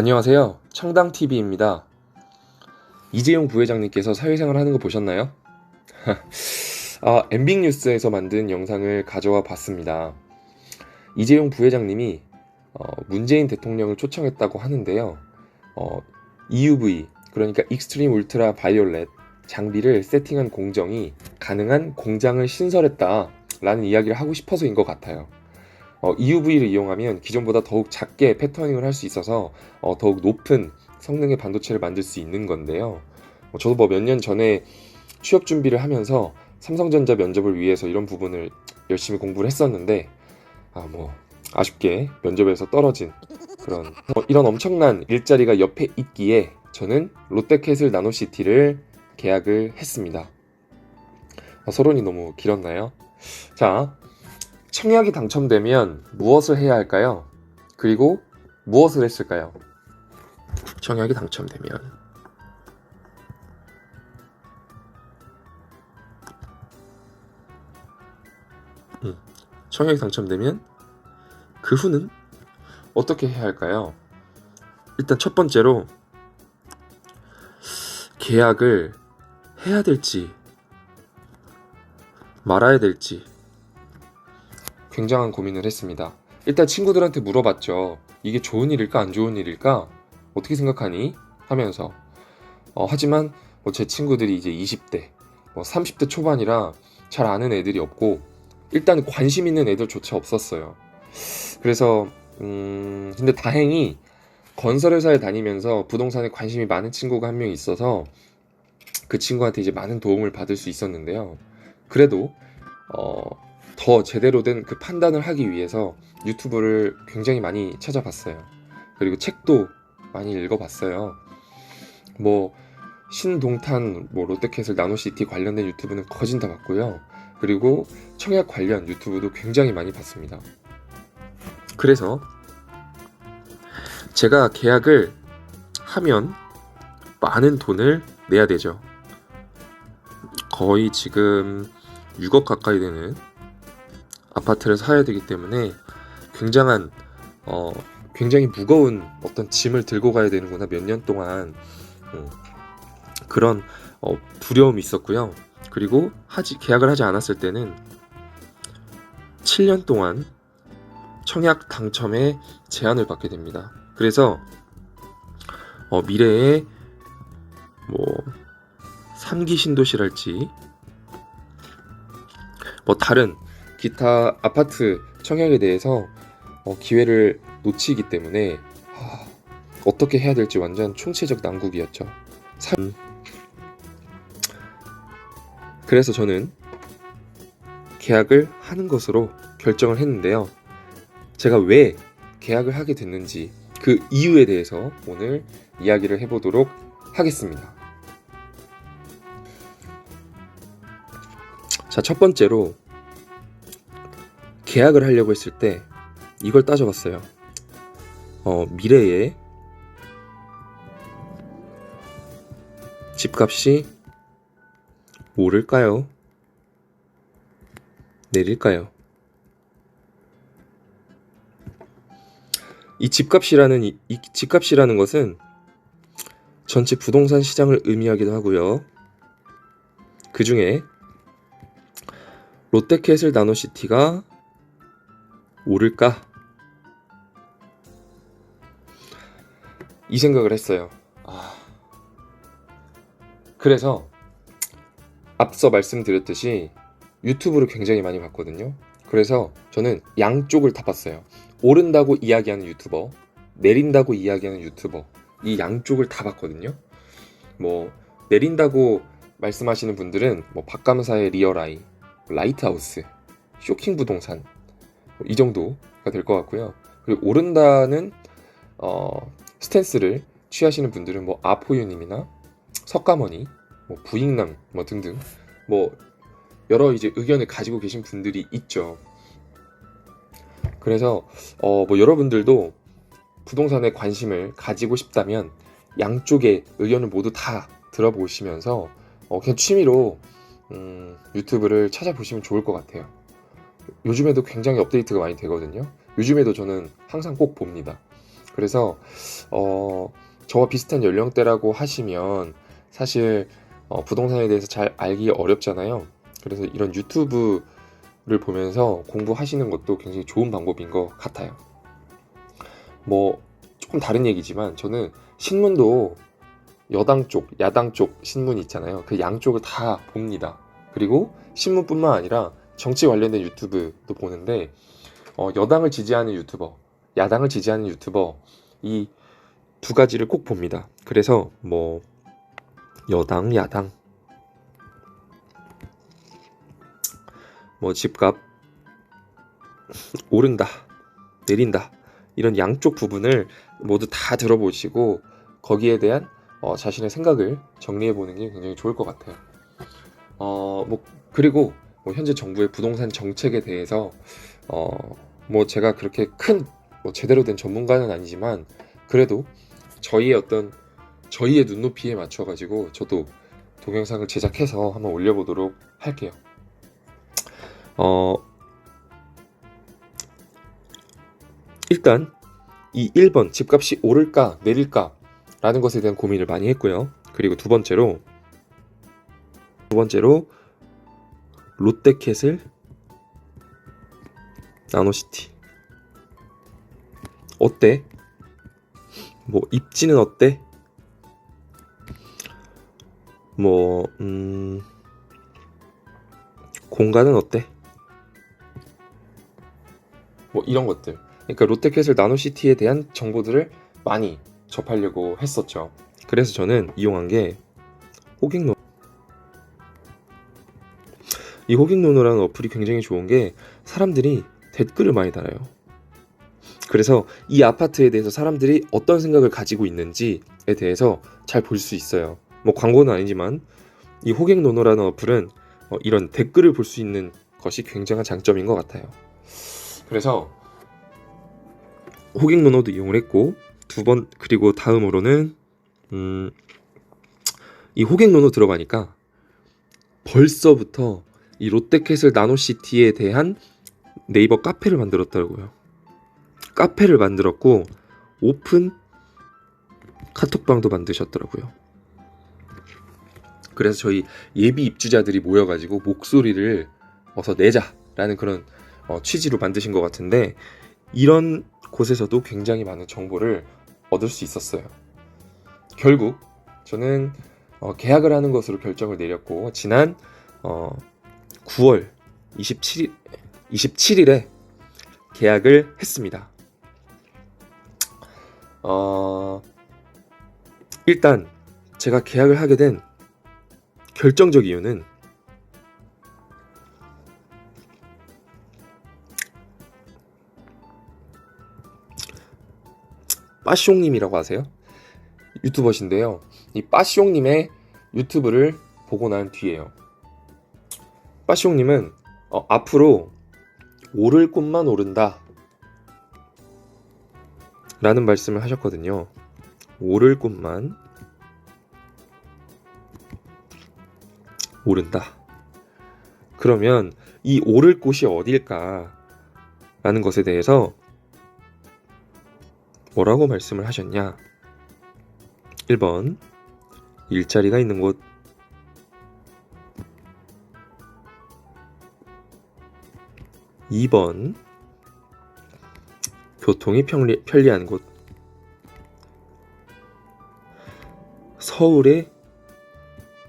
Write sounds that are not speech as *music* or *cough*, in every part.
안녕하세요. 청당TV입니다. 이재용 부회장님께서 사회생활 하는 거 보셨나요? *laughs* 아, 엠빅 뉴스에서 만든 영상을 가져와 봤습니다. 이재용 부회장님이 어, 문재인 대통령을 초청했다고 하는데요. 어, EUV, 그러니까 익스트림 울트라 바이올렛 장비를 세팅한 공정이 가능한 공장을 신설했다라는 이야기를 하고 싶어서인 것 같아요. 어, EUV를 이용하면 기존보다 더욱 작게 패터닝을 할 수 있어서 어, 더욱 높은 성능의 반도체를 만들 수 있는 건데요. 어, 저도 뭐 몇 년 전에 취업 준비를 하면서 삼성전자 면접을 위해서 이런 부분을 열심히 공부를 했었는데 아 뭐 아쉽게 면접에서 떨어진 그런 어, 이런 엄청난 일자리가 옆에 있기에 저는 롯데캐슬 나노시티를 계약을 했습니다. 아, 서론이 너무 길었나요? 자, 청약이 당첨되면 무엇을 해야 할까요? 그리고 무엇을 했을까요? 청약이 당첨되면 음, 청약이 당첨되면 그 후는 어떻게 해야 할까요? 일단 첫 번째로 계약을 해야 될지 말아야 될지 굉장한 고민을 했습니다. 일단 친구들한테 물어봤죠. 이게 좋은 일일까 안 좋은 일일까? 어떻게 생각하니? 하면서 어, 하지만 뭐 제 친구들이 이제 20대, 뭐 30대 초반이라 잘 아는 애들이 없고 일단 관심 있는 애들조차 없었어요. 그래서 음, 근데 다행히 건설회사에 다니면서 부동산에 관심이 많은 친구가 한 명 있어서 그 친구한테 이제 많은 도움을 받을 수 있었는데요. 그래도 어, 더 제대로 된 그 판단을 하기 위해서 유튜브를 굉장히 많이 찾아봤어요. 그리고 책도 많이 읽어봤어요. 뭐 신동탄, 뭐 롯데캐슬, 나노시티 관련된 유튜브는 거진 다 봤고요. 그리고 청약 관련 유튜브도 굉장히 많이 봤습니다. 그래서 제가 계약을 하면 많은 돈을 내야 되죠. 거의 지금 6억 가까이 되는 아파트를 사야 되기 때문에 굉장한 어 굉장히 무거운 어떤 짐을 들고 가야 되는구나 몇 년 동안 음, 그런 어, 두려움이 있었고요. 그리고 하지 계약을 하지 않았을 때는 7년 동안 청약 당첨에 제한을 받게 됩니다. 그래서 어, 미래에 뭐 3기 신도시랄지 뭐 다른 기타 아파트 청약에 대해서 어, 기회를 놓치기 때문에 하, 어떻게 해야 될지 완전 총체적 난국이었죠. 삼- 그래서 저는 계약을 하는 것으로 결정을 했는데요. 제가 왜 계약을 하게 됐는지 그 이유에 대해서 오늘 이야기를 해보도록 하겠습니다. 자, 첫 번째로 계약을 하려고 했을 때 이걸 따져봤어요. 어, 미래에 집값이 오를까요? 내릴까요? 이 집값이라는 이, 이 집값이라는 것은 전체 부동산 시장을 의미하기도 하고요. 그 중에 롯데캐슬 나노시티가 오를까? 이 생각을 했어요. 아. 그래서 앞서 말씀드렸듯이 유튜브를 굉장히 많이 봤거든요. 그래서 저는 양쪽을 다 봤어요. 오른다고 이야기하는 유튜버, 내린다고 이야기하는 유튜버, 이 양쪽을 다 봤거든요. 뭐 내린다고 말씀하시는 분들은 뭐 박감사의 리얼아이, 라이트하우스, 쇼킹 부동산 이 정도가 될 것 같고요. 그리고 오른다는 어, 스탠스를 취하시는 분들은 뭐 아포유님이나 석가모니, 뭐 부익남 뭐 등등 뭐 여러 이제 의견을 가지고 계신 분들이 있죠. 그래서 어, 뭐 여러분들도 부동산에 관심을 가지고 싶다면 양쪽의 의견을 모두 다 들어보시면서 어, 그냥 취미로 음, 유튜브를 찾아보시면 좋을 것 같아요. 요즘에도 굉장히 업데이트가 많이 되거든요. 요즘에도 저는 항상 꼭 봅니다. 그래서 어, 저와 비슷한 연령대라고 하시면 사실 어, 부동산에 대해서 잘 알기 어렵잖아요. 그래서 이런 유튜브 를 보면서 공부하시는 것도 굉장히 좋은 방법인 것 같아요. 뭐 조금 다른 얘기지만 저는 신문도 여당 쪽, 야당 쪽 신문 있잖아요. 그 양쪽을 다 봅니다. 그리고 신문뿐만 아니라 정치 관련된 유튜브도 보는데 어, 여당을 지지하는 유튜버, 야당을 지지하는 유튜버 이 두 가지를 꼭 봅니다. 그래서 뭐 여당, 야당 뭐 집값 오른다, 내린다 이런 양쪽 부분을 모두 다 들어보시고 거기에 대한 어, 자신의 생각을 정리해 보는 게 굉장히 좋을 것 같아요. 어, 뭐 그리고 뭐 현재 정부의 부동산 정책에 대해서 어, 뭐 제가 그렇게 큰 뭐 제대로 된 전문가는 아니지만 그래도 저희의 어떤 저희의 눈높이에 맞춰 가지고 저도 동영상을 제작해서 한번 올려보도록 할게요. 어, 일단 이 1번 집값이 오를까 내릴까 라는 것에 대한 고민을 많이 했고요. 그리고 두 번째로 두 번째로 롯데캐슬 나노시티 어때? 뭐 입지는 어때? 뭐 음, 공간은 어때? 뭐 이런 것들. 그러니까 롯데캐슬 나노시티에 대한 정보들을 많이 접하려고 했었죠. 그래서 저는 이용한 게 호갱노. 이 호갱노노라는 어플이 굉장히 좋은 게 사람들이 댓글을 많이 달아요. 그래서 이 아파트에 대해서 사람들이 어떤 생각을 가지고 있는지에 대해서 잘 볼 수 있어요. 뭐 광고는 아니지만 이 호갱노노라는 어플은 어, 이런 댓글을 볼 수 있는 것이 굉장한 장점인 것 같아요. 그래서 호갱노노도 이용을 했고 두 번 그리고 다음으로는 음, 이 호갱노노 들어가니까 벌써부터 이 롯데캐슬 나노시티에 대한 네이버 카페를 만들었더라고요. 카페를 만들었고 오픈 카톡방도 만드셨더라고요. 그래서 저희 예비 입주자들이 모여가지고 목소리를 어서 내자라는 그런 어, 취지로 만드신 것 같은데 이런 곳에서도 굉장히 많은 정보를 얻을 수 있었어요. 결국 저는 어, 계약을 하는 것으로 결정을 내렸고 지난 어, 9월 27일 27일에 계약을 했습니다. 어, 일단 제가 계약을 하게 된 결정적 이유는 빠숑님이라고 아세요? 유튜버신데요. 이 빠숑님의 유튜브를 보고 난 뒤에요. 빠숑님은 어, 앞으로 오를 꽃만 오른다 라는 말씀을 하셨거든요. 오를 꽃만 오른다. 그러면 이 오를 곳이 어딜까? 라는 것에 대해서 뭐라고 말씀을 하셨냐? 1번 일자리가 있는 곳 2번 교통이 편리, 편리한 곳 서울에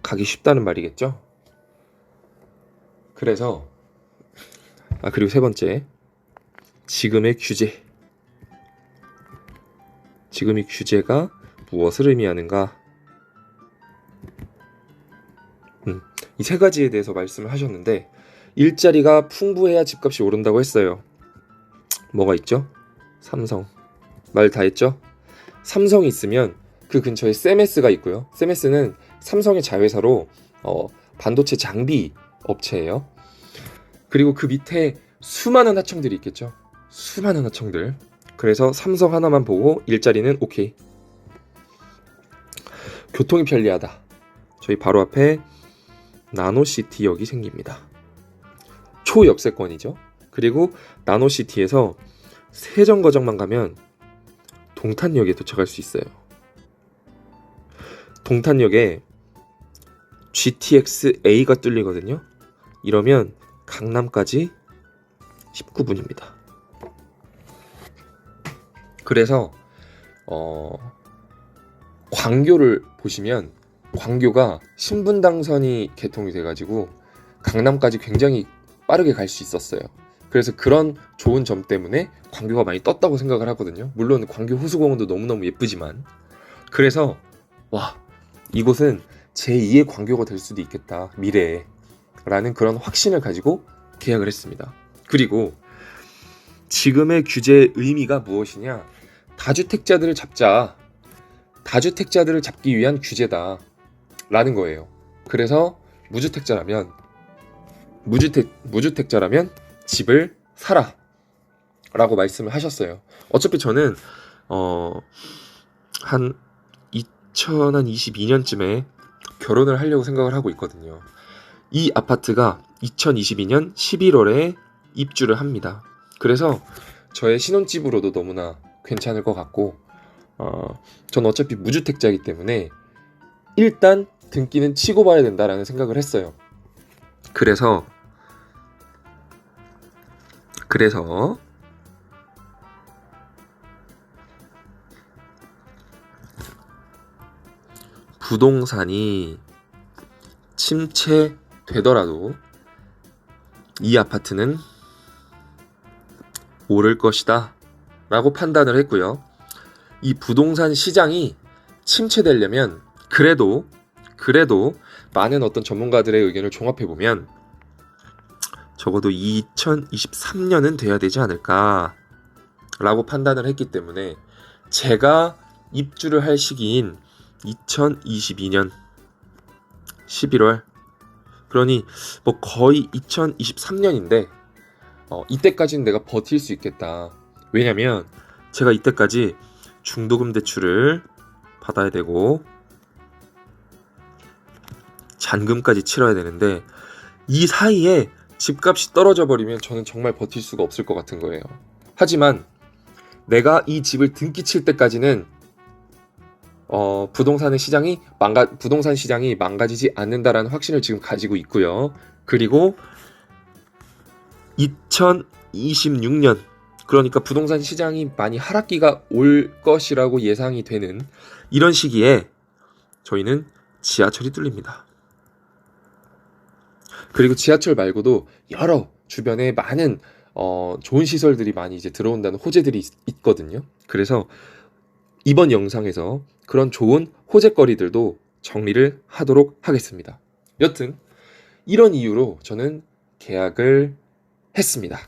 가기 쉽다는 말이겠죠? 그래서 아 그리고 세 번째 지금의 규제 지금의 규제가 무엇을 의미하는가? 음, 이 세 가지에 대해서 말씀을 하셨는데 일자리가 풍부해야 집값이 오른다고 했어요. 뭐가 있죠? 삼성. 말 다 했죠? 삼성이 있으면 그 근처에 세메스가 있고요. 세메스는 삼성의 자회사로 어, 반도체 장비 업체예요. 그리고 그 밑에 수많은 하청들이 있겠죠. 수많은 하청들. 그래서 삼성 하나만 보고 일자리는 오케이. 교통이 편리하다. 저희 바로 앞에 나노시티역이 생깁니다. 초역세권이죠. 그리고 나노시티에서 세정거장만 가면 동탄역에 도착할 수 있어요. 동탄역에 GTX-A가 뚫리거든요. 이러면 강남까지 19분입니다. 그래서 어 광교를 보시면 광교가 신분 당선이 개통이 돼가지고 강남까지 굉장히 빠르게 갈 수 있었어요. 그래서 그런 좋은 점 때문에 광교가 많이 떴다고 생각을 하거든요. 물론 광교 호수공원도 너무너무 예쁘지만 그래서 와 이곳은 제2의 광교가 될 수도 있겠다 미래에 라는 그런 확신을 가지고 계약을 했습니다. 그리고 지금의 규제의 의미가 무엇이냐 다주택자들을 잡자 다주택자들을 잡기 위한 규제다 라는 거예요. 그래서 무주택자라면 무주택 무주택자라면 집을 사라 라고 말씀을 하셨어요. 어차피 저는 어한 2022년쯤에 결혼을 하려고 생각을 하고 있거든요. 이 아파트가 2022년 11월에 입주를 합니다. 그래서 저의 신혼집으로도 너무나 괜찮을 것 같고, 어, 전 어차피 무주택자이기 때문에 일단 등기는 치고 봐야 된다라는 생각을 했어요. 그래서, 그래서, 부동산이 침체되더라도 이 아파트는 오를 것이다 라고 판단을 했고요. 이 부동산 시장이 침체되려면 그래도 그래도 많은 어떤 전문가들의 의견을 종합해 보면 적어도 2023년은 돼야 되지 않을까 라고 판단을 했기 때문에 제가 입주를 할 시기인 2022년 11월 그러니 뭐 거의 2023년인데 어, 이때까지는 내가 버틸 수 있겠다. 왜냐면 제가 이때까지 중도금 대출을 받아야 되고 잔금까지 치러야 되는데 이 사이에 집값이 떨어져 버리면 저는 정말 버틸 수가 없을 것 같은 거예요. 하지만 내가 이 집을 등기 칠 때까지는 어, 부동산의 시장이 망가 부동산 시장이 망가지지 않는다라는 확신을 지금 가지고 있고요. 그리고 2026년 그러니까 부동산 시장이 많이 하락기가 올 것이라고 예상이 되는 이런 시기에 저희는 지하철이 뚫립니다. 그리고 지하철 말고도 여러 주변에 많은 어, 좋은 시설들이 많이 이제 들어온다는 호재들이 있, 있거든요. 그래서 이번 영상에서 그런 좋은 호재거리들도 정리를 하도록 하겠습니다. 여튼 이런 이유로 저는 계약을 했습니다.